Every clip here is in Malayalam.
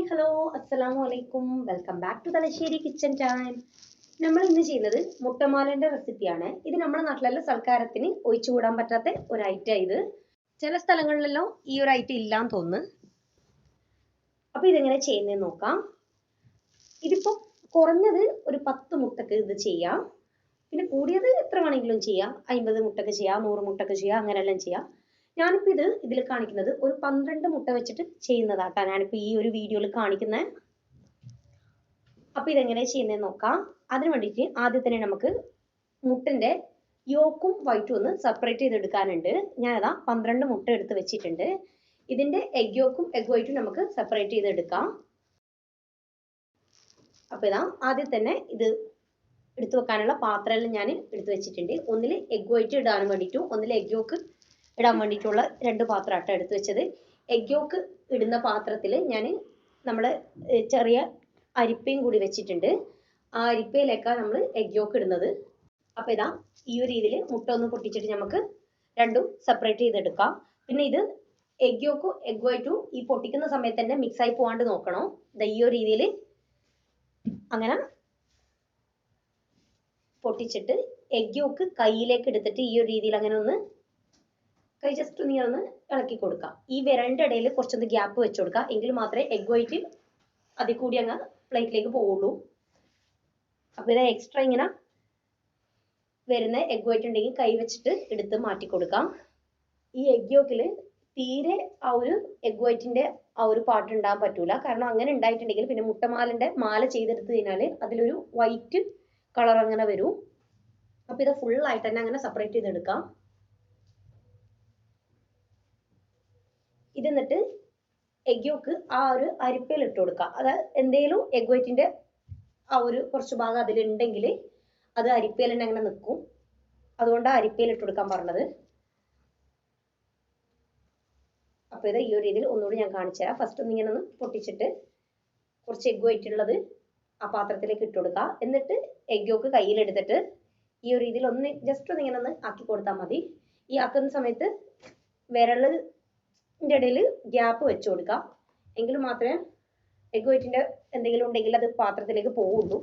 ഹായ് ഹലോ അസ്സലാമു അലൈക്കും. Welcome back to Thalassery kitchen time നമ്മൾ ഇന്ന് ചെയ്യുന്നത് മുട്ടമാലന്റെ റെസിപ്പിയാണ് ഇത് നമ്മുടെ നാട്ടിലെല്ലാം സൽക്കാരത്തിന് ഒഴിച്ചുകൂടാൻ പറ്റാത്ത ഒരു ഐറ്റം ഇത്. ചില സ്ഥലങ്ങളിലെല്ലാം ഈ ഒരു ഐറ്റം ഇല്ലാന്ന് തോന്നുന്നു. അപ്പൊ ഇതെങ്ങനെ ചെയ്യുന്നതെന്ന് നോക്കാം. ഇതിപ്പോ കുറഞ്ഞത് ഒരു പത്ത് മുട്ടക്ക് ഇത് ചെയ്യാം. പിന്നെ കൂടിയത് എത്ര വേണമെങ്കിലും ചെയ്യാം. അമ്പത് മുട്ടക്ക് ചെയ്യാം നൂറ് മുട്ടക്ക് ചെയ്യാം അങ്ങനെയെല്ലാം ചെയ്യാം. ഞാനിപ്പോൾ ഇത് ഇതിൽ കാണിക്കുന്നത് ഒരു പന്ത്രണ്ട് മുട്ട വെച്ചിട്ട് ചെയ്യുന്നതാട്ടാ. ഞാനിപ്പോൾ ഈ ഒരു വീഡിയോയിൽ കാണിക്കുന്നത് അപ്പോൾ ഇതെങ്ങനെ ചെയ്യുന്നതെന്ന് നോക്കാം. അതിന് വേണ്ടിയിട്ട് ആദ്യം തന്നെ നമുക്ക് മുട്ടന്റെ യോക്കും വൈറ്റും ഒന്ന് സെപ്പറേറ്റ് ചെയ്തെടുക്കാനുണ്ട്. ഞാനതാ പന്ത്രണ്ട് മുട്ട എടുത്ത് വെച്ചിട്ടുണ്ട്. ഇതിന്റെ എഗ് യോക്കും എഗ് വൈറ്റും നമുക്ക് സെപ്പറേറ്റ് ചെയ്തെടുക്കാം. അപ്പോൾ ഇതാ ആദ്യം തന്നെ ഇത് എടുത്തു വെക്കാനുള്ള പാത്രമെല്ലാം ഞാൻ എടുത്തു വെച്ചിട്ടുണ്ട്. ഒന്നിൽ എഗ് വൈറ്റ് ഇടാൻ വേണ്ടിയിട്ടും ഒന്നിൽ എഗ് യോക്ക് ഇടാൻ വേണ്ടിയിട്ടുള്ള രണ്ട് പാത്രമാട്ടോ എടുത്തു വെച്ചത്. എഗ് യോക്ക് ഇടുന്ന പാത്രത്തിൽ ഞാൻ നമ്മൾ ചെറിയ അരിപ്പയും കൂടി വെച്ചിട്ടുണ്ട്. ആ അരിപ്പയിലേക്കാണ് നമ്മൾ എഗ് യോക്ക് ഇടുന്നത്. അപ്പോൾ ഇതാ ഈ ഒരു രീതിയിൽ മുട്ട ഒന്ന് പൊട്ടിച്ചിട്ട് നമുക്ക് രണ്ടും സെപ്പറേറ്റ് ചെയ്തെടുക്കാം. പിന്നെ ഇത് എഗ് യോക്കും എഗ് വൈറ്റും ഈ പൊട്ടിക്കുന്ന സമയത്ത് തന്നെ മിക്സ് ആയി പോകാണ്ട് നോക്കണം. ദാ ഈ ഒരു രീതിയിൽ അങ്ങനെ പൊട്ടിച്ചിട്ട് എഗ് യോക്ക് കയ്യിലേക്ക് എടുത്തിട്ട് ഈ ഒരു രീതിയിൽ അങ്ങനെ ഒന്ന് കൈ ജസ്റ്റ് ഒന്ന് ഒന്ന് ഇളക്കി കൊടുക്കുക ഈ വിരലിന്റെ ഇടയിൽ കുറച്ചൊന്ന് ഗ്യാപ്പ് വെച്ച് കൊടുക്കുക എങ്കിൽ മാത്രമേ എഗ് വൈറ്റ് അതിൽ കൂടി അങ്ങ് പ്ലേറ്റിലേക്ക് പോവുള്ളൂ. അപ്പോൾ ഇത് എക്സ്ട്രാ ഇങ്ങനെ വരുന്ന എഗ് വൈറ്റ് ഉണ്ടെങ്കിൽ കൈ വെച്ചിട്ട് എടുത്ത് മാറ്റി കൊടുക്കാം. ഈ എഗ് യോക്കിൽ തീരെ ആ ഒരു എഗ് വൈറ്റിന്റെ ആ ഒരു പാട്ട് ഉണ്ടാകാൻ പറ്റൂല. കാരണം അങ്ങനെ ഉണ്ടായിട്ടുണ്ടെങ്കിൽ പിന്നെ മുട്ടമാലിന്റെ മാല ചെയ്തെടുത്ത് കഴിഞ്ഞാൽ അതിലൊരു വൈറ്റ് കളർ അങ്ങനെ വരും. അപ്പോൾ ഇത് ഫുൾ ആയിട്ട് തന്നെ അങ്ങനെ സെപ്പറേറ്റ് ചെയ്തെടുക്കാം. ഇത് എന്നിട്ട് എഗ് യോക്ക് ആ ഒരു അരിപ്പയിൽ ഇട്ട് കൊടുക്കുക. അത് എന്തേലും എഗ് വൈറ്റിന്റെ ആ ഒരു കുറച്ച് ഭാഗം അതിലുണ്ടെങ്കിൽ അത് അരിപ്പയിൽ തന്നെ അങ്ങനെ നിൽക്കും. അതുകൊണ്ട് അരിപ്പയിൽ ഇട്ട് കൊടുക്കാൻ പറഞ്ഞത്. അപ്പോൾ ഇത് ഈ ഒരു രീതിയിൽ ഒന്നുകൂടി ഞാൻ കാണിച്ചു തരാം. ഫസ്റ്റ് ഒന്ന് ഇങ്ങനെ ഒന്ന് പൊട്ടിച്ചിട്ട് കുറച്ച് എഗ് വൈറ്റ് ഉള്ളത് ആ പാത്രത്തിലേക്ക് ഇട്ട് കൊടുക്കുക. എന്നിട്ട് എഗ് യോക്ക് കയ്യിലെടുത്തിട്ട് ഈ ഒരു രീതിയിൽ ഒന്ന് ജസ്റ്റ് ഒന്ന് ഇങ്ങനെ ഒന്ന് ആക്കി കൊടുത്താൽ മതി. ഈ ആക്കുന്ന സമയത്ത് വിരൽ ന്റെ ഇടയിൽ ഗ്യാപ്പ് വെച്ച് കൊടുക്കാം. എങ്കിൽ മാത്രമേ എഗ് വൈറ്റിന്റെ എന്തെങ്കിലും ഉണ്ടെങ്കിൽ അത് പാത്രത്തിലേക്ക് പോവുള്ളൂ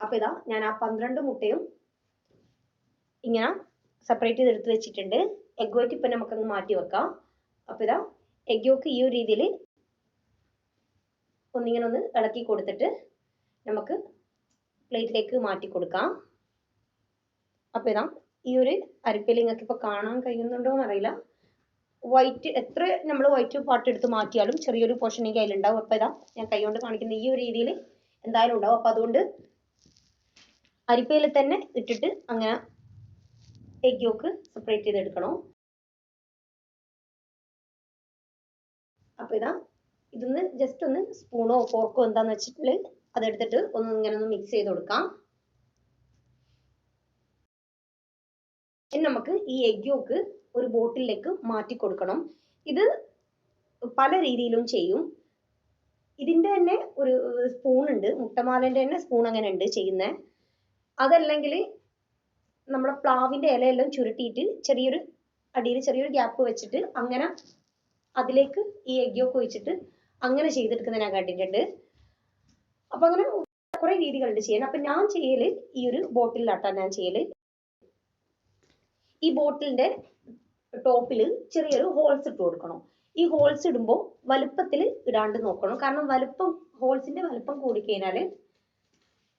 അപ്പൊ ഇതാ ഞാൻ ആ പന്ത്രണ്ട് മുട്ടയും ഇങ്ങനെ സെപ്പറേറ്റ് ചെയ്ത് എടുത്ത് വെച്ചിട്ടുണ്ട്. എഗ് വൈറ്റ് ഇപ്പം നമുക്കങ്ങ് മാറ്റി വെക്കാം. അപ്പൊ ഇതാ എഗ് യോക്ക് ഈ ഒരു രീതിയിൽ ഒന്നിങ്ങനെ ഒന്ന് ഇളക്കി കൊടുത്തിട്ട് നമുക്ക് പ്ലേറ്റിലേക്ക് മാറ്റി കൊടുക്കാം. അപ്പോൾ ഇതാ ഈ ഒരു അരിപ്പയിൽ നിങ്ങൾക്ക് കാണാൻ കഴിയുന്നുണ്ടോ എന്നറിയില്ല. വൈറ്റ് എത്ര നമ്മൾ വൈറ്റ് പാർട്ട് എടുത്ത് മാറ്റിയാലും ചെറിയൊരു പോർഷൻ ഈ കയ്യിലുണ്ടാവും അപ്പോൾ ഇതാ ഞാൻ കൈകൊണ്ട് കാണിക്കുന്ന ഈ ഒരു രീതിയിൽ എന്തായാലും ഉണ്ടാവും. അപ്പോൾ അതുകൊണ്ട് അരിപ്പയിൽ തന്നെ ഇട്ടിട്ട് അങ്ങനെ എഗ് യോക്ക് സെപ്പറേറ്റ് ചെയ്തെടുക്കണം. അപ്പോൾ ഇതാ ഇതൊന്ന് ജസ്റ്റ് ഒന്ന് സ്പൂണോ ഫോർക്കോ എന്താന്ന് വെച്ചിട്ടുണ്ടെങ്കിൽ അതെടുത്തിട്ട് ഒന്ന് ഇങ്ങനെ ഒന്ന് മിക്സ് ചെയ്ത് കൊടുക്കാം. ഇനി നമുക്ക് ഈ എഗ് യോക്ക് ഒരു ബോട്ടിലേക്ക് മാറ്റി കൊടുക്കണം. ഇത് പല രീതിയിലും ചെയ്യും. ഇതിന്റെ തന്നെ ഒരു സ്പൂൺ ഉണ്ട്. മുട്ടമാലന്റെ തന്നെ സ്പൂൺ അങ്ങനെ ഉണ്ട് ചെയ്യുന്നത് അതല്ലെങ്കിൽ നമ്മുടെ പ്ലാവിന്റെ ഇലയെല്ലാം ചുരുട്ടിയിട്ട് ചെറിയൊരു അടിയിൽ ചെറിയൊരു ഗ്യാപ്പ് വെച്ചിട്ട് അങ്ങനെ അതിലേക്ക് ഈ എഗ് യോക്ക് ഒഴിച്ചിട്ട് അങ്ങനെ ചെയ്തെടുക്കുന്നത് ഞാൻ കണ്ടിട്ടുണ്ട് അപ്പൊ അങ്ങനെ കുറെ രീതികളുണ്ട് ചെയ്യാൻ അപ്പൊ ഞാൻ ചെയ്യൽ ഈ ഒരു ബോട്ടിലാട്ടാ ഞാൻ ചെയ്യൽ. ഈ ബോട്ടിലിന്റെ ടോപ്പിൽ ചെറിയൊരു ഹോൾസ് ഇട്ട് കൊടുക്കണം. ഈ ഹോൾസ് ഇടുമ്പോൾ വലുപ്പത്തിൽ ഇടാണ്ട് നോക്കണം. കാരണം വലുപ്പം ഹോൾസിന്റെ വലുപ്പം കൂടിക്കഴിഞ്ഞാൽ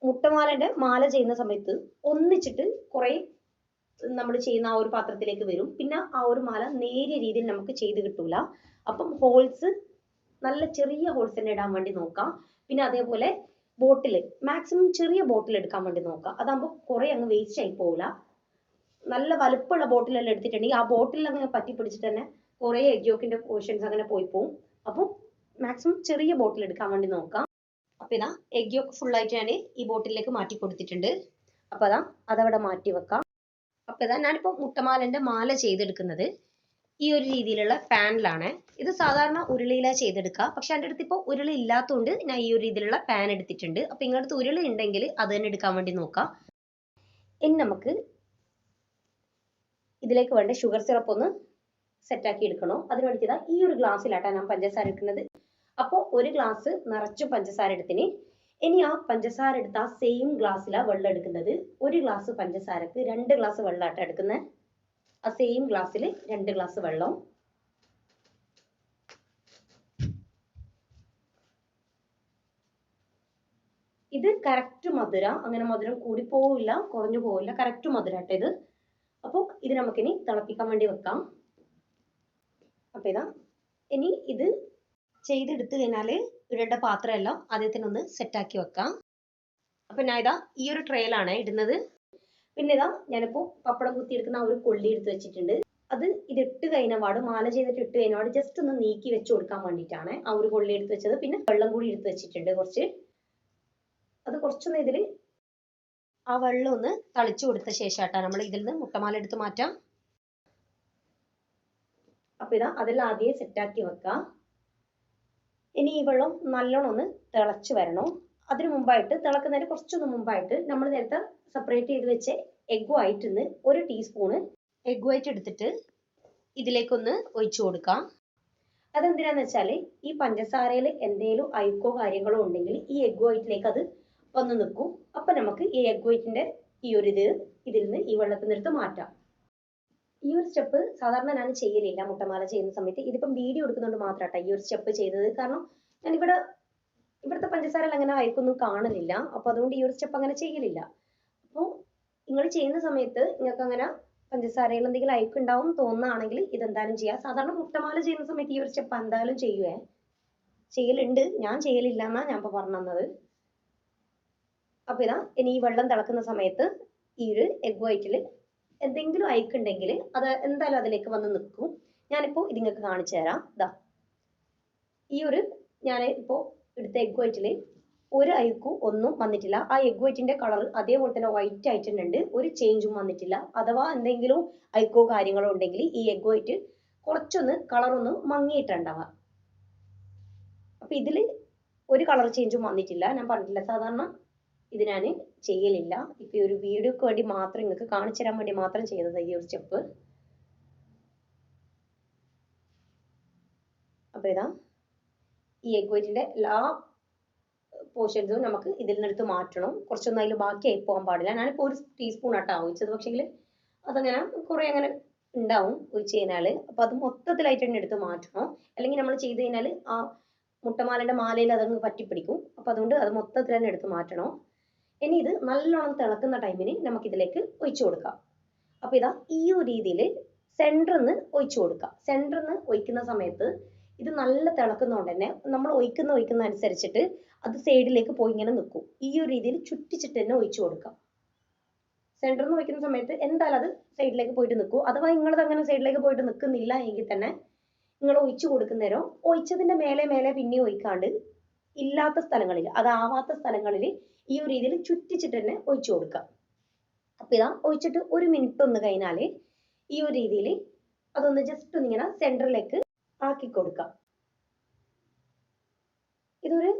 മുട്ടമാലന്റെ മാല ചെയ്യുന്ന സമയത്ത് ഒന്നിച്ചിട്ട് കുറെ നമ്മൾ ചെയ്യുന്ന ആ ഒരു പാത്രത്തിലേക്ക് വരും. പിന്നെ ആ ഒരു മാല നേരിയ രീതിയിൽ നമുക്ക് ചെയ്ത് കിട്ടൂല. അപ്പം ഹോൾസ് നല്ല ചെറിയ ഹോൾസ് തന്നെ ഇടാൻ വേണ്ടി നോക്കാം. പിന്നെ അതേപോലെ ബോട്ടിൽ മാക്സിമം ചെറിയ ബോട്ടിൽ എടുക്കാൻ വേണ്ടി നോക്കുക. അതാകുമ്പോൾ കുറെ അങ്ങ് വേസ്റ്റ് ആയി പോകില്ല നല്ല വലുപ്പമുള്ള ബോട്ടിലെല്ലാം എടുത്തിട്ടുണ്ടെങ്കിൽ ആ ബോട്ടിൽ അങ്ങനെ പറ്റി പിടിച്ചിട്ട് തന്നെ കുറെ എഗ്ഗോക്കിന്റെ പോർഷൻസ് അങ്ങനെ പോയി പോകും അപ്പം മാക്സിമം ചെറിയ ബോട്ടിൽ എടുക്കാൻ വേണ്ടി നോക്കാം. അപ്പൊ ഇതാ എഗ്ഗോക്ക് ഫുൾ ആയിട്ട് ഞാൻ ഈ ബോട്ടിലേക്ക് മാറ്റി കൊടുത്തിട്ടുണ്ട്. അപ്പൊ അതാ അതവിടെ മാറ്റി വെക്കാം. അപ്പൊ ഇതാ ഞാനിപ്പോ മുട്ടമാലന്റെ മാല ചെയ്തെടുക്കുന്നത്. ഈ ഒരു രീതിയിലുള്ള പാനിലാണ്. ഇത് സാധാരണ ഉരുളിയിലാണ് ചെയ്തെടുക്കുക പക്ഷെ എന്റെ അടുത്ത് ഇപ്പോൾ ഉരുളി ഇല്ലാത്തതുകൊണ്ട് ഞാൻ ഈ ഒരു രീതിയിലുള്ള പാൻ എടുത്തിട്ടുണ്ട്. അപ്പോൾ അടുത്ത് ഉരുളി ഉണ്ടെങ്കിൽ അത് തന്നെ എടുക്കാൻ വേണ്ടി നോക്കാം. ഇനി നമുക്ക് ഇതിലേക്ക് വേണ്ട ഷുഗർ സിറപ്പ് ഒന്ന് സെറ്റാക്കി എടുക്കണോ. അതിന് വേണ്ടിയിട്ട് ഈ ഒരു ഗ്ലാസ്സിലാട്ടാ ഞാൻ പഞ്ചസാര എടുക്കുന്നത്. അപ്പോൾ ഒരു ഗ്ലാസ് നിറച്ചു പഞ്ചസാര എടുത്തിന്. ഇനി ആ പഞ്ചസാര എടുത്ത ആ സെയിം ഗ്ലാസ്സിലാണ് വെള്ളം എടുക്കുന്നത്. ഒരു ഗ്ലാസ് പഞ്ചസാരക്ക് രണ്ട് ഗ്ലാസ് വെള്ളമാട്ടോ എടുക്കുന്നത് ആ സെയിം ഗ്ലാസ്സിൽ രണ്ട് ഗ്ലാസ് വെള്ളം. ഇത് കറക്റ്റ് മധുര. അങ്ങനെ മധുരം കൂടി പോവില്ല കുറഞ്ഞു പോവില്ല. കറക്റ്റ് മധുര കേട്ടോ ഇത്. അപ്പോൾ ഇത് നമുക്കിനി തിളപ്പിക്കാൻ വേണ്ടി വെക്കാം. അപ്പൊ ഇതാ. ഇനി ഇത് ചെയ്തെടുത്തു കഴിഞ്ഞാൽ ഇടേണ്ട പാത്രമെല്ലാം ആദ്യത്തിനൊന്ന് സെറ്റാക്കി വെക്കാം. അപ്പം ഞാൻ ഇതാ ഈ ഒരു ട്രേയിലാണ് ഇടുന്നത്. പിന്നെ ഇതാ ഞാനിപ്പോൾ പപ്പടം കുത്തിയെടുക്കുന്ന ആ ഒരു കൊള്ളി എടുത്ത് വെച്ചിട്ടുണ്ട്. അത് ഇത് ഇട്ട് കഴിഞ്ഞ പാട് മാല ചെയ്തിട്ട് ഇട്ട് കഴിഞ്ഞ പാട് ജസ്റ്റ് ഒന്ന് നീക്കി വെച്ച് കൊടുക്കാൻ വേണ്ടിയിട്ടാണ് ആ ഒരു കൊള്ളി എടുത്ത് വെച്ചത്. പിന്നെ വെള്ളം കൂടി എടുത്ത് വെച്ചിട്ടുണ്ട് കുറച്ച്. അത് കുറച്ചൊന്ന് ഇതിൽ ആ വെള്ളം ഒന്ന് തളിച്ചു കൊടുത്ത ശേഷമായിട്ടാണ് നമ്മൾ ഇതിൽ നിന്ന് മുട്ടമാല എടുത്ത് മാറ്റാം. അപ്പൊ ഇതാ അതെല്ലാം ആദ്യം സെറ്റാക്കി വെക്കാം. ഇനി ഈ വെള്ളം നല്ലോണം ഒന്ന് തിളച്ചു വരണം. അതിന് മുമ്പായിട്ട് തിളക്കുന്നതിന് കുറച്ചൊന്ന് മുമ്പായിട്ട് നമ്മൾ നേരത്തെ സെപ്പറേറ്റ് ചെയ്ത് വെച്ച എഗ് വൈറ്റ് നിന്ന് ഒരു ടീസ്പൂണ് എഗ് വൈറ്റ് എടുത്തിട്ട് ഇതിലേക്കൊന്ന് ഒഴിച്ചു കൊടുക്കാം. അതെന്തിനാന്ന് വെച്ചാൽ ഈ പഞ്ചസാരയിൽ എന്തെങ്കിലും അഴുക്കോ കാര്യങ്ങളോ ഉണ്ടെങ്കിൽ ഈ എഗ് വൈറ്റിലേക്ക് അത് വന്ന് നിൽക്കും. അപ്പൊ നമുക്ക് ഈ എഗ് വൈറ്റിന്റെ ഈ ഒരു ഇത് ഇതിൽ നിന്ന് ഈ വെള്ളത്തിൽ നിന്ന് എടുത്ത് മാറ്റാം. ഈ ഒരു സ്റ്റെപ്പ് സാധാരണ ഞാൻ ചെയ്യലില്ല. മുട്ടമാല ചെയ്യുന്ന സമയത്ത് ഇതിപ്പം വീഡിയോ എടുക്കുന്നതുകൊണ്ട് മാത്രമാട്ടോ ഈ ഒരു സ്റ്റെപ്പ് ചെയ്തത്. കാരണം ഞാനിവിടെ ഇവിടുത്തെ പഞ്ചസാരയിൽ അങ്ങനെ അയക്കൊന്നും കാണുന്നില്ല. അപ്പൊ അതുകൊണ്ട് ഈ ഒരു സ്റ്റെപ്പ് അങ്ങനെ ചെയ്യലില്ല. അപ്പോൾ നിങ്ങൾ ചെയ്യുന്ന സമയത്ത് നിങ്ങൾക്ക് അങ്ങനെ പഞ്ചസാരയിൽ എന്തെങ്കിലും അയക്കുണ്ടാവും തോന്നുകയാണെങ്കിൽ ഇതെന്തായാലും ചെയ്യാം. സാധാരണ മുട്ടമാല ചെയ്യുന്ന സമയത്ത് ഈ ഒരു സ്റ്റെപ്പ് എന്തായാലും ചെയ്യുവേ. ചെയ്യലുണ്ട്. ഞാൻ ചെയ്യലില്ല എന്നാ ഞാൻ ഇപ്പൊ പറഞ്ഞു തന്നത് അപ്പൊ ഇതാ ഇനി ഈ വെള്ളം തിളക്കുന്ന സമയത്ത് ഈ ഒരു എഗ് വൈറ്റിൽ എന്തെങ്കിലും അയക്കുണ്ടെങ്കിൽ അത് എന്തായാലും അതിലേക്ക് വന്ന് നിൽക്കും. ഞാനിപ്പോൾ ഇത് നിങ്ങൾക്ക് കാണിച്ചു തരാം. ഇതാ ഈ ഒരു ഞാൻ ഇപ്പോൾ എടുത്ത എഗ് വൈറ്റിൽ ഒരു അയക്കും ഒന്നും വന്നിട്ടില്ല. ആ എഗ് വൈറ്റിന്റെ കളർ അതേപോലെ തന്നെ വൈറ്റ് ആയിട്ടുണ്ട് ഒരു ചേഞ്ചും വന്നിട്ടില്ല. അഥവാ എന്തെങ്കിലും അയക്കോ കാര്യങ്ങളോ ഉണ്ടെങ്കിൽ ഈ എഗ് വൈറ്റ് കുറച്ചൊന്ന് കളറൊന്ന് ഒന്ന് മങ്ങിയിട്ടുണ്ടാവുക അപ്പൊ ഇതിൽ ഒരു കളർ ചേഞ്ചും വന്നിട്ടില്ല. ഞാൻ പറഞ്ഞിട്ടില്ല. സാധാരണ ഇത് ഞാൻ ചെയ്യലില്ല. ഇപ്പൊ ഒരു വീഡിയോക്ക് വേണ്ടി മാത്രം നിങ്ങൾക്ക് കാണിച്ചു തരാൻ വേണ്ടി മാത്രം ചെയ്തത് ഈ ഒരു സ്റ്റെപ്പ്. അപ്പൊ ഇതാ. ഈ എഗ് വൈറ്റിന്റെ എല്ലാ പോർഷൻസും നമുക്ക് ഇതിൽ നിന്നെടുത്ത് മാറ്റണം. കുറച്ചൊന്നും അതിൽ ബാക്കിയായി പോകാൻ പാടില്ല. ഞാനിപ്പോൾ ഒരു ടീസ്പൂൺ ആട്ടാ ഒഴിച്ചത് പക്ഷേങ്കിൽ അതങ്ങനെ കുറേ അങ്ങനെ ഉണ്ടാവും ഒഴിച്ച് കഴിഞ്ഞാൽ അപ്പോൾ അത് മൊത്തത്തിലായിട്ട് തന്നെ എടുത്ത് മാറ്റണം. അല്ലെങ്കിൽ നമ്മൾ ചെയ്ത് കഴിഞ്ഞാൽ ആ മുട്ടമാലയുടെ മാലയിൽ അതങ്ങ് പറ്റിപ്പിടിക്കും. അപ്പോൾ അതുകൊണ്ട് അത് മൊത്തത്തിൽ തന്നെ എടുത്ത് മാറ്റണം. ഇനി ഇത് നല്ലോണം തിളക്കുന്ന ടൈമിന് നമുക്ക് ഇതിലേക്ക് ഒഴിച്ചു കൊടുക്കാം. അപ്പോൾ ഇതാ ഈ ഒരു രീതിയിൽ സെന്ററിൽ നിന്ന് ഒഴിച്ചു കൊടുക്കാം. സെന്ററിൽ നിന്ന് ഒഴിക്കുന്ന സമയത്ത് ഇത് നല്ല തിളക്കുന്നതുകൊണ്ട് തന്നെ നമ്മൾ ഒഴിക്കുന്ന ഒഴിക്കുന്ന അനുസരിച്ചിട്ട് അത് സൈഡിലേക്ക് പോയി ഇങ്ങനെ നിൽക്കും ഈ ഒരു രീതിയിൽ ചുറ്റിച്ചിട്ട് തന്നെ ഒഴിച്ചു കൊടുക്കാം. സെന്ററിൽ നിന്ന് ഒഴിക്കുന്ന സമയത്ത് എന്തായാലും അത് സൈഡിലേക്ക് പോയിട്ട് നിൽക്കും അഥവാ നിങ്ങളത് അങ്ങനെ സൈഡിലേക്ക് പോയിട്ട് നിൽക്കുന്നില്ല എങ്കിൽ തന്നെ നിങ്ങൾ ഒഴിച്ചു കൊടുക്കുന്നേരം ഒഴിച്ചതിന്റെ മേലെ മേലെ പിന്നെ ഒഴിക്കാണ്ട് ഇല്ലാത്ത സ്ഥലങ്ങളിൽ അതാവാത്ത സ്ഥലങ്ങളിൽ ഈ ഒരു രീതിയിൽ ചുറ്റിച്ചിട്ട് തന്നെ ഒഴിച്ചു കൊടുക്കാം. അപ്പം ഇതാ ഒഴിച്ചിട്ട് ഒരു മിനിറ്റ് ഒന്ന് കഴിഞ്ഞാൽ ഈ ഒരു രീതിയിൽ അതൊന്ന് ജസ്റ്റ് ഒന്നിങ്ങനെ സെന്ററിലേക്ക് ആക്കി കൊടുക്കാം ഇതൊരു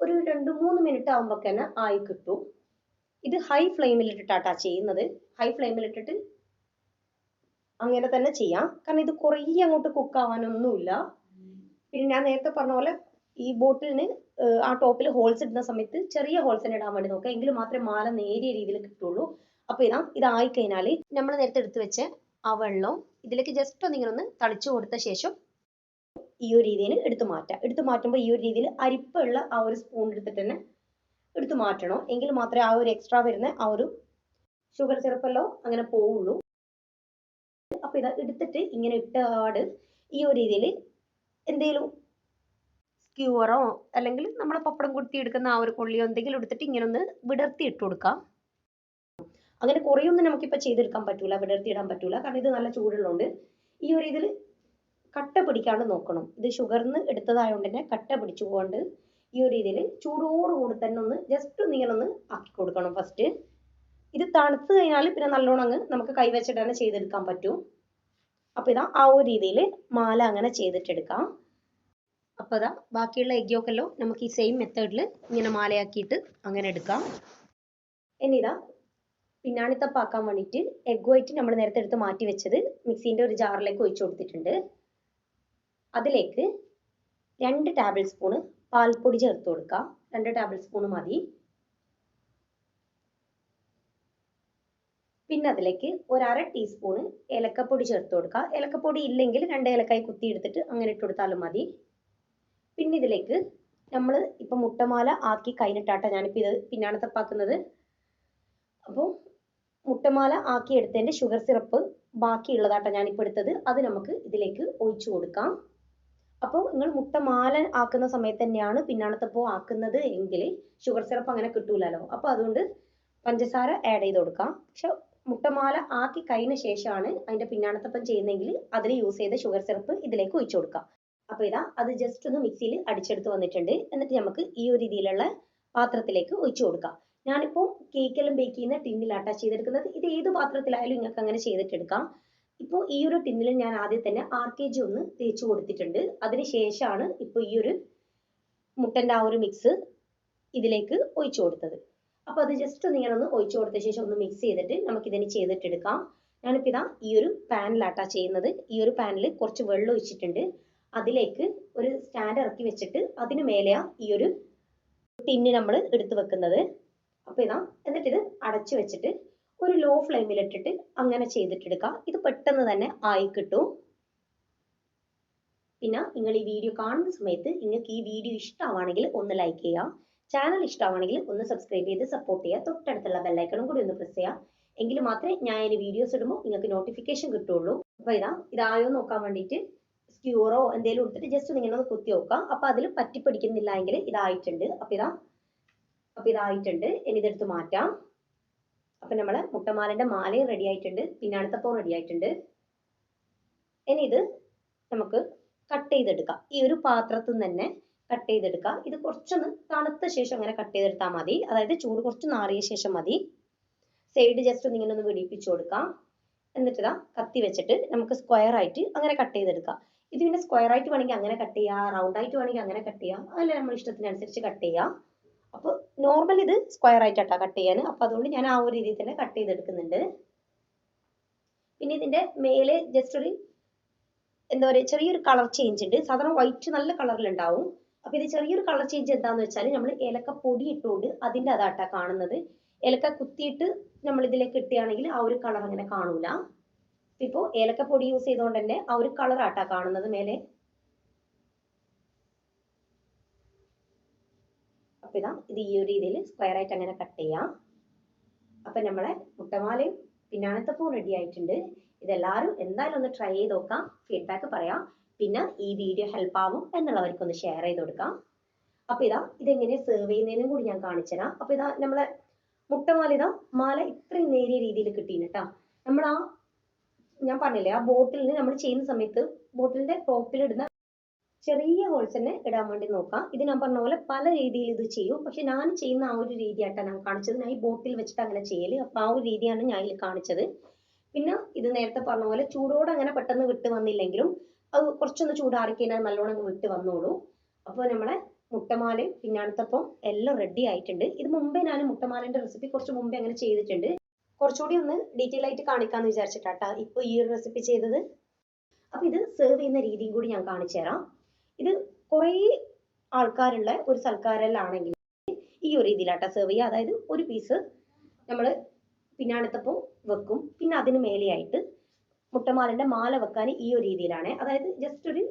ഒരു രണ്ട് മൂന്ന് മിനിറ്റ് ആകുമ്പോ തന്നെ ആയി കിട്ടും. ഇത് ഹൈ ഫ്ലെയിമിൽ ഇട്ടിട്ടാട്ടാ ചെയ്യുന്നത്. ഹൈ ഫ്ലെയിമിൽ ഇട്ടിട്ട് അങ്ങനെ തന്നെ ചെയ്യാം. കാരണം ഇത് കുറേ അങ്ങോട്ട് കുക്ക് ആവാനൊന്നുമില്ല. പിന്നെ ഞാൻ നേരത്തെ പറഞ്ഞ പോലെ ഈ ബോട്ടിലിന് ആ ടോപ്പിൽ ഹോൾസ് ഇടുന്ന സമയത്ത് ചെറിയ ഹോൾസ് തന്നെ ഇടാൻ വേണ്ടി നോക്കുക. എങ്കിലും മാത്രമേ മാല നേരിയ രീതിയിൽ കിട്ടുള്ളൂ. അപ്പൊ ഇതാ ഇതായി കഴിഞ്ഞാൽ നമ്മൾ നേരത്തെ എടുത്തു വെച്ച ആ വെള്ളം ഇതിലേക്ക് ജസ്റ്റ് ഒന്ന് ഇങ്ങനെ ഒന്ന് തളിച്ചു കൊടുത്ത ശേഷം ഈ ഒരു രീതിയിൽ എടുത്തു മാറ്റാം. എടുത്തു മാറ്റുമ്പോൾ ഈ ഒരു രീതിയിൽ അരിപ്പുള്ള ആ ഒരു സ്പൂൺ എടുത്തിട്ട് തന്നെ എടുത്തു മാറ്റണം? എങ്കിൽ മാത്രമേ ആ ഒരു എക്സ്ട്രാ വരുന്ന ആ ഒരു ഷുഗർ സിറപ്പല്ലോ അങ്ങനെ പോവുള്ളൂ. അപ്പൊ ഇതാ എടുത്തിട്ട് ഇങ്ങനെ ഇട്ടാട് ഈ ഒരു രീതിയിൽ എന്തെങ്കിലും സ്ക്യൂവറോ അല്ലെങ്കിൽ നമ്മൾ പപ്പടം കുത്തി എടുക്കുന്ന ആ ഒരു കൊള്ളിയോ എന്തെങ്കിലും എടുത്തിട്ട് ഇങ്ങനെ ഒന്ന് വിടർത്തി ഇട്ട് കൊടുക്കാം. അങ്ങനെ കുറേയൊന്നും നമുക്കിപ്പോൾ ചെയ്തെടുക്കാൻ പറ്റൂല വിടർത്തി ഇടാൻ പറ്റൂല. കാരണം ഇത് നല്ല ചൂടുള്ളതുകൊണ്ട് ഈ ഒരു ഇതിൽ കട്ട പിടിക്കാണ്ട് നോക്കണം. ഇത് ഷുഗറിന്ന് എടുത്തതായതുകൊണ്ട് തന്നെ കട്ട പിടിച്ചുകൊണ്ട് ഈ ഒരു രീതിയിൽ ചൂടോടുകൂടി തന്നെ ഒന്ന് ജസ്റ്റ് ഇങ്ങനെ ഒന്ന് ആക്കി കൊടുക്കണം ഫസ്റ്റ് ഇത് തണുത്ത് കഴിഞ്ഞാൽ പിന്നെ നല്ലോണം അങ്ങ് നമുക്ക് കൈവച്ചിട്ട് തന്നെ ചെയ്തെടുക്കാൻ പറ്റും. അപ്പോൾ ഇതാ ആ ഒരു രീതിയിൽ മാല അങ്ങനെ ചെയ്തിട്ടെടുക്കാം. അപ്പോൾ ഇതാ ബാക്കിയുള്ള എഗ്ഗൊക്കെല്ലോ നമുക്ക് ഈ സെയിം മെത്തേഡിൽ ഇങ്ങനെ മാലയാക്കിയിട്ട് അങ്ങനെ എടുക്കാം. ഇനി ഇതാ പിന്നാണിത്തപ്പാക്കാൻ വേണ്ടിയിട്ട് എഗ് വൈറ്റ് നമ്മൾ നേരത്തെ എടുത്ത് മാറ്റി വെച്ചത് മിക്സീന്റെ ഒരു ജാറിലേക്ക് ഒഴിച്ചു കൊടുത്തിട്ടുണ്ട്. അതിലേക്ക് രണ്ട് ടേബിൾ സ്പൂണ് പാൽപ്പൊടി ചേർത്ത് കൊടുക്കുക രണ്ട് ടേബിൾ സ്പൂണ് മതി. പിന്നെ അതിലേക്ക് ഒരു അര ടീസ്പൂണ് ഏലക്കപ്പൊടി ചേർത്ത് കൊടുക്കുക ഏലക്കപ്പൊടി ഇല്ലെങ്കിൽ രണ്ട് ഏലക്കായി കുത്തി എടുത്തിട്ട് അങ്ങനെ ഇട്ട് കൊടുത്താലും മതി. പിന്നെ ഇതിലേക്ക് നമ്മൾ ഇപ്പം മുട്ടമാല ആക്കി കഴിഞ്ഞിട്ടാട്ട ഞാനിപ്പോൾ ഇത് പിന്നാണ് തപ്പാക്കുന്നത് അപ്പോൾ മുട്ടമാല ആക്കി എടുത്തതിന്റെ ഷുഗർ സിറപ്പ് ബാക്കിയുള്ളതാട്ട ഞാനിപ്പോൾ എടുത്തത്. അത് നമുക്ക് ഇതിലേക്ക് ഒഴിച്ചു കൊടുക്കാം. അപ്പോൾ നിങ്ങൾ മുട്ട മാല ആക്കുന്ന സമയത്ത് തന്നെയാണ് പിന്നാണത്തെ പൂ ആക്കുന്നത് എങ്കിൽ ഷുഗർ സിറപ്പ് അങ്ങനെ കിട്ടൂലല്ലോ അപ്പോൾ അതുകൊണ്ട് പഞ്ചസാര ആഡ് ചെയ്ത് കൊടുക്കാം. പക്ഷെ മുട്ടമാല ആക്കി കഴിഞ്ഞ ശേഷമാണ് അതിന്റെ പിന്നാണത്തപ്പം ചെയ്യുന്നതെങ്കിൽ അതിൽ യൂസ് ചെയ്ത ഷുഗർ സിറപ്പ് ഇതിലേക്ക് ഒഴിച്ചു കൊടുക്കാം. അപ്പോൾ ഇതാ അത് ജസ്റ്റ് ഒന്ന് മിക്സിയിൽ അടിച്ചെടുത്ത് വന്നിട്ടുണ്ട്. എന്നിട്ട് നമുക്ക് ഈ ഒരു രീതിയിലുള്ള പാത്രത്തിലേക്ക് ഒഴിച്ചു കൊടുക്കാം. ഞാനിപ്പോൾ കേക്കെല്ലാം ബേക്ക് ചെയ്യുന്ന ടിന്നിലാട്ടാ ചെയ്തെടുക്കുന്നത്. ഇത് ഏത് പാത്രത്തിലായാലും നിങ്ങൾക്ക് അങ്ങനെ ചെയ്തിട്ടെടുക്കാം ഇപ്പോൾ ഈ ഒരു ടിന്നിൽ ഞാൻ ആദ്യം തന്നെ ആർ കെ ജി ഒന്ന് തേച്ച് കൊടുത്തിട്ടുണ്ട്. അതിന് ശേഷമാണ് ഇപ്പോൾ ഈ ഒരു മുട്ടന്റെ ആ ഒരു മിക്സ് ഇതിലേക്ക് ഒഴിച്ചു കൊടുത്തത്. അപ്പോൾ അത് ജസ്റ്റ് ഒന്ന് ഇങ്ങനെ ഒന്ന് ഒഴിച്ചു കൊടുത്ത ശേഷം ഒന്ന് മിക്സ് ചെയ്തിട്ട് നമുക്കിതിന് ചെയ്തിട്ടെടുക്കാം. ഞാനിപ്പോൾ ഇതാ ഈ ഒരു പാനിലാട്ടാ ചെയ്യുന്നത്. ഈ ഒരു പാനിൽ കുറച്ച് വെള്ളം ഒഴിച്ചിട്ടുണ്ട്. അതിലേക്ക് ഒരു സ്റ്റാൻഡ് ഇറക്കി വെച്ചിട്ട് അതിന് മേലെയാ ഈ ഒരു ടിന്ന് നമ്മൾ എടുത്തു വെക്കുന്നത്. അപ്പോൾ ഇതാ എന്നിട്ട് ഇത് അടച്ചു വെച്ചിട്ട് ഒരു ലോ ഫ്ലെയിമിൽ ഇട്ടിട്ട് അങ്ങനെ ചെയ്തിട്ടെടുക്കുക ഇത് പെട്ടെന്ന് തന്നെ ആയി കിട്ടും. പിന്നെ നിങ്ങൾ ഈ വീഡിയോ കാണുന്ന സമയത്ത് നിങ്ങൾക്ക് ഈ വീഡിയോ ഇഷ്ടമാണെങ്കിൽ ഒന്ന് ലൈക്ക് ചെയ്യുക. ചാനൽ ഇഷ്ടമാണെങ്കിൽ ഒന്ന് സബ്സ്ക്രൈബ് ചെയ്ത് സപ്പോർട്ട് ചെയ്യുക. തൊട്ടടുത്തുള്ള ബെല്ലൈക്കണും കൂടി ഒന്ന് പ്രസ് ചെയ്യുക. എങ്കിൽ മാത്രമേ ഞാൻ ഇനി വീഡിയോസ് ഇടുമ്പോൾ നിങ്ങൾക്ക് നോട്ടിഫിക്കേഷൻ കിട്ടുള്ളൂ അപ്പോൾ ഇതാ ഇതായോ നോക്കാൻ വേണ്ടിയിട്ട് സ്ക്യൂറോ എന്തെങ്കിലും എടുത്തിട്ട് ജസ്റ്റ് നിങ്ങൾ ഒന്ന് കുത്തി നോക്കാം. അപ്പോൾ അതിൽ പറ്റിപ്പിടിക്കുന്നില്ല എങ്കിൽ ഇതായിട്ടുണ്ട്. അപ്പോൾ ഇതാ അപ്പോൾ ഇതായിട്ടുണ്ട്. ഇനി ഇതെടുത്ത് മാറ്റാം. അപ്പം നമ്മളെ മുട്ടമാലന്റെ മാലയും റെഡി ആയിട്ടുണ്ട്. പിന്നെ പിന്നാണത്തപ്പവും റെഡി ആയിട്ടുണ്ട്. ഇനി ഇത് നമുക്ക് കട്ട് ചെയ്തെടുക്കാം. ഈ ഒരു പാത്രത്തിൽ നിന്ന് തന്നെ കട്ട് ചെയ്തെടുക്കാം. ഇത് കുറച്ചൊന്ന് തണുത്ത ശേഷം അങ്ങനെ കട്ട് ചെയ്തെടുത്താൽ മതി. അതായത് ചൂട് കുറച്ച് നാറിയ ശേഷം മതി. സൈഡ് ജസ്റ്റ് ഒന്ന് ഇങ്ങനെ ഒന്ന് വെടിപ്പിച്ചു കൊടുക്കാം. എന്നിട്ട് കത്തി വെച്ചിട്ട് നമുക്ക് സ്ക്വയർ ആയിട്ട് അങ്ങനെ കട്ട് ചെയ്തെടുക്കാം. ഇത് പിന്നെ സ്ക്വയർ ആയിട്ട് വേണമെങ്കിൽ അങ്ങനെ കട്ട് ചെയ്യാം. റൗണ്ട് ആയിട്ട് വേണമെങ്കിൽ അങ്ങനെ കട്ട് ചെയ്യാം. അതല്ല നമ്മുടെ ഇഷ്ടത്തിനനുസരിച്ച് കട്ട് ചെയ്യാം. അപ്പോൾ നോർമൽ ഇത് സ്ക്വയർ ആയിട്ടാ കട്ട് ചെയ്യാൻ അപ്പോൾ അതുകൊണ്ട് ഞാൻ ആ ഒരു രീതിയിൽ തന്നെ കട്ട് ചെയ്തെടുക്കുന്നുണ്ട്. പിന്നെ ഇതിന്റെ മേലെ ജസ്റ്റ് ഒരു എന്താ പറയുക ചെറിയൊരു കളർ ചേഞ്ച് ഉണ്ട്. സാധാരണ വൈറ്റ് നല്ല കളറിലുണ്ടാവും അപ്പോൾ ഇത് ചെറിയൊരു കളർ ചേഞ്ച് എന്താന്ന് വെച്ചാൽ നമ്മൾ ഏലക്ക പൊടി ഇട്ടുകൊണ്ട് അതിന്റെ അതാട്ടാ കാണുന്നത്. ഏലക്ക കുത്തിയിട്ട് നമ്മൾ ഇതിലേക്ക് ഇട്ടുകയാണെങ്കിൽ ആ ഒരു കളർ അങ്ങനെ കാണൂല. ഇപ്പോൾ ഏലക്ക പൊടി യൂസ് ചെയ്തുകൊണ്ട് തന്നെ ആ ഒരു കളർ ആട്ടാ കാണുന്നത് മേലെ. അപ്പൊ ഇതാ ഇത് ഈ ഒരു രീതിയിൽ സ്ക്വയർ ആയിട്ട് അങ്ങനെ കട്ട് ചെയ്യാം. അപ്പൊ നമ്മളെ മുട്ടമാലയും പിന്നാണത്തപ്പവും റെഡി ആയിട്ടുണ്ട്. ഇതെല്ലാവരും എന്തായാലും ഒന്ന് ട്രൈ ചെയ്ത് നോക്കാം. ഫീഡ്ബാക്ക് പറയാം. പിന്നെ ഈ വീഡിയോ ഹെൽപ്പ് ആവും എന്നുള്ളവർക്ക് ഒന്ന് ഷെയർ ചെയ്ത് കൊടുക്കാം. അപ്പൊ ഇതാ ഇതെങ്ങനെ സെർവ് ചെയ്യുന്നതിനും കൂടി ഞാൻ കാണിച്ചുതരാം അപ്പൊ ഇതാ നമ്മളെ മുട്ടമാല ഇതാ മാല ഇത്രയും നേരിയ രീതിയിൽ കിട്ടിയിന് കേട്ടോ നമ്മൾ ആ ഞാൻ പറഞ്ഞില്ലേ ആ ബോട്ടിലിന് നമ്മൾ ചെയ്യുന്ന സമയത്ത് ബോട്ടിലിന്റെ ടോപ്പിൽ ഇടുന്ന ചെറിയ ഹോൾസ് തന്നെ ഇടാൻ വേണ്ടി നോക്കാം. ഇത് ഞാൻ പറഞ്ഞ പോലെ പല രീതിയിൽ ഇത് ചെയ്യും. പക്ഷെ ഞാൻ ചെയ്യുന്ന ആ ഒരു രീതിയായിട്ടാണ് ഞാൻ കാണിച്ചത്. ഞാൻ ഈ ബോട്ടിൽ വെച്ചിട്ട് അങ്ങനെ ചെയ്യൽ. അപ്പൊ ആ ഒരു രീതിയാണ് ഞാൻ ഇതിൽ കാണിച്ചത്. പിന്നെ ഇത് നേരത്തെ പറഞ്ഞ പോലെ ചൂടോടെ അങ്ങനെ പെട്ടെന്ന് വിട്ട് വന്നില്ലെങ്കിലും അത് കുറച്ചൊന്ന് ചൂടാറി കഴിഞ്ഞാൽ നല്ലോണം വിട്ട് വന്നോളൂ. അപ്പോൾ നമ്മളെ മുട്ടമാലയും പിന്നാണത്തപ്പം എല്ലാം റെഡി ആയിട്ടുണ്ട്. ഇത് മുമ്പേ ഞാൻ മുട്ടമാലിന്റെ റെസിപ്പി കുറച്ച് മുമ്പേ അങ്ങനെ ചെയ്തിട്ടുണ്ട്. കുറച്ചുകൂടി ഒന്ന് ഡീറ്റെയിൽ ആയിട്ട് കാണിക്കാന്ന് വിചാരിച്ചിട്ടാട്ടാ ഇപ്പോൾ ഈ ഒരു റെസിപ്പി ചെയ്തത്. അപ്പൊ ഇത് സെർവ് ചെയ്യുന്ന രീതിയും കൂടി ഞാൻ കാണിച്ചു തരാം ഇത് കുറേ ആൾക്കാരുള്ള ഒരു സൽക്കാരലാണെങ്കിൽ ഈ ഒരു രീതിയിലാട്ട സെർവ് ചെയ്യുക. അതായത് ഒരു പീസ് നമ്മൾ പിന്നാണത്തപ്പം വെക്കും. പിന്നെ അതിന് മേലെയായിട്ട് മുട്ടമാലിന്റെ മാല വെക്കാൻ ഈ ഒരു രീതിയിലാണ്. അതായത് ജസ്റ്റ് ഒരു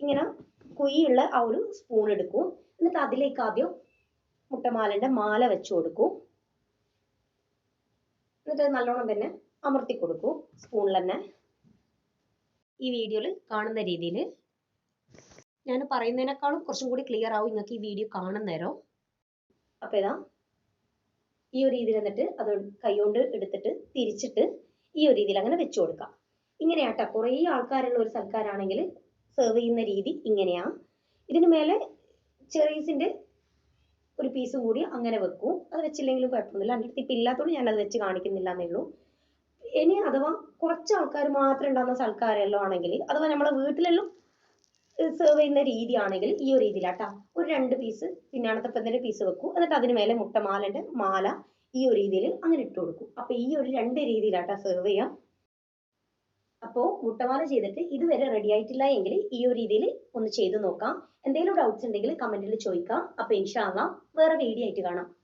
ഇങ്ങനെ കുഴിയുള്ള ആ ഒരു സ്പൂൺ എടുക്കും. എന്നിട്ട് അതിലേക്ക് ആദ്യം മുട്ടമാലിന്റെ മാല വെച്ച് കൊടുക്കും. എന്നിട്ട് നല്ലോണം തന്നെ അമർത്തി കൊടുക്കും. സ്പൂണിൽ തന്നെ. ഈ വീഡിയോയിൽ കാണുന്ന രീതിയിൽ ഞാൻ പറയുന്നതിനേക്കാളും കുറച്ചും കൂടി ക്ലിയർ ആവും നിങ്ങൾക്ക് ഈ വീഡിയോ കാണുന്നേരം അപ്പോൾ ഇതാ ഈ ഒരു രീതിയിൽ എന്നിട്ട് അത് കൈകൊണ്ട് എടുത്തിട്ട് തിരിച്ചിട്ട് ഈ ഒരു രീതിയിൽ അങ്ങനെ വെച്ചു കൊടുക്കാം. ഇങ്ങനെയാട്ടോ. കുറേ ആൾക്കാരുള്ള ഒരു സൽക്കാരാണെങ്കിൽ സെർവ് ചെയ്യുന്ന രീതി ഇങ്ങനെയാ. ഇതിന് മേലെ ചെറീസിന്റെ ഒരു പീസും കൂടി അങ്ങനെ വെക്കും. അത് വെച്ചില്ലെങ്കിലും കുഴപ്പമൊന്നുമില്ല. എന്റെ അടുത്ത് ഇപ്പം ഇല്ലാത്തതുകൊണ്ട് അത് വെച്ച് കാണിക്കുന്നില്ല എന്നേ ഉള്ളൂ. ഇനി അഥവാ കുറച്ച് ആൾക്കാർ മാത്രം ഉണ്ടാകുന്ന സൽക്കാരമല്ലോ ആണെങ്കിൽ അഥവാ നമ്മളെ വീട്ടിലെല്ലാം സെർവ് ചെയ്യുന്ന രീതിയാണെങ്കിൽ ഈ ഒരു രീതിയിലാട്ടാ. ഒരു രണ്ട് പീസ് പിന്നാണത്തപ്പത്തിന്റെ പീസ് വെക്കും. എന്നിട്ട് അതിന് മേലെ മുട്ടമാലന്റെ മാല ഈ ഒരു രീതിയിൽ അങ്ങനെ ഇട്ട് കൊടുക്കും. അപ്പൊ ഈ ഒരു രണ്ട് രീതിയിലാട്ടാ സെർവ് ചെയ്യാം. അപ്പോൾ മുട്ടമാല ചെയ്തിട്ട് ഇതുവരെ റെഡി ആയിട്ടില്ല എങ്കിൽ ഈ ഒരു രീതിയിൽ ഒന്ന് ചെയ്തു നോക്കാം. എന്തെങ്കിലും ഡൗട്ട്സ് ഉണ്ടെങ്കിൽ കമന്റിൽ ചോദിക്കാം. അപ്പൊ ഇൻഷാല്ല വേറെ വീഡിയോ ആയിട്ട് കാണാം.